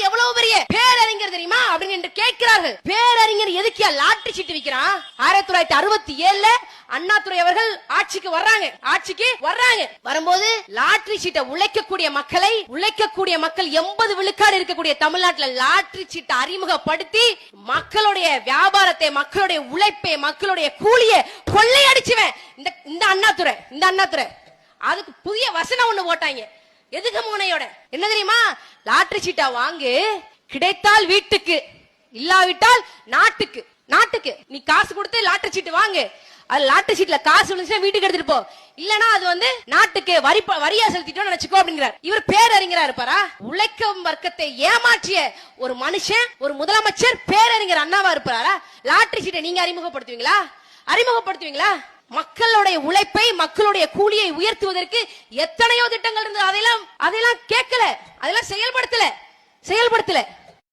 எவ்வளவு பெரிய பேரறிஞர் தெரியுமா? அப்படின்னு என்று கேட்கிறார்கள். பேரறிஞர் எதுக்கியா லாட்டரி சீட்டு விற்கிறான் ஆயிரத்தி தொள்ளாயிரத்தி அறுபத்தி ஏழுல அண்ணாதுரை அவர்கள் ஆட்சிக்கு வர்றாங்க. ஆட்சிக்கு வர்றாங்க. வரும்போது லாட்டரி சீட்டை உழைக்கக்கூடிய மக்களை உழைக்கக்கூடிய மக்கள் எண்பது விழுக்காடு இருக்கக்கூடிய தமிழ்நாட்டுல லாட்டரி சீட்டை அறிமுகப்படுத்தி மக்களுடைய வியாபாரத்தை மக்களுடைய உழைப்பை மக்களுடைய கூலியை கொள்ளையடிச்சுவேன் இந்த இந்த அண்ணாதுரை இந்த அண்ணாதுரை அதுக்கு புதிய வசனம் ஒண்ணு போட்டாங்க. எதுக்கு மூனையோட? என்ன தெரியுமா? லாட்டரி சீட்டா வாங்கு கிடைத்தால் வீட்டுக்கு இல்லாவிட்டால் நாட்டுக்கு நாட்டுக்கு. நீ காசு கொடுத்து லாட்டரி சீட்டு வாங்கு. அது லாட்டரி சீட்ல காசு விழுந்துச்சுன்னா வீட்டுக்கு எடுத்துட்டு போ. இல்லனா அது வந்து நாட்டுக்கு வரி வரியா செலுத்திட்டோம் நினைச்சுக்கோ அப்படிங்கிறார் இவர் பேரறிஞரா இருப்பாரா? உழைக்கும் வர்க்கத்தை ஏமாற்றிய ஒரு மனுஷன் ஒரு முதலமைச்சர் பேரறிஞர் அண்ணாவா இருப்பாரா? லாட்டரி சீட்டை நீங்க அறிமுகப்படுத்துவீங்களா? அறிமுகப்படுத்துவீங்களா? மக்களுடைய உழைப்பை மக்களுடைய கூலியை உயர்த்துவதற்கு எத்தனையோ திட்டங்கள் இருந்தது. அதையெல்லாம் அதெல்லாம் கேட்கல. அதெல்லாம் செயல்படுத்தல. செயல்படுத்தல.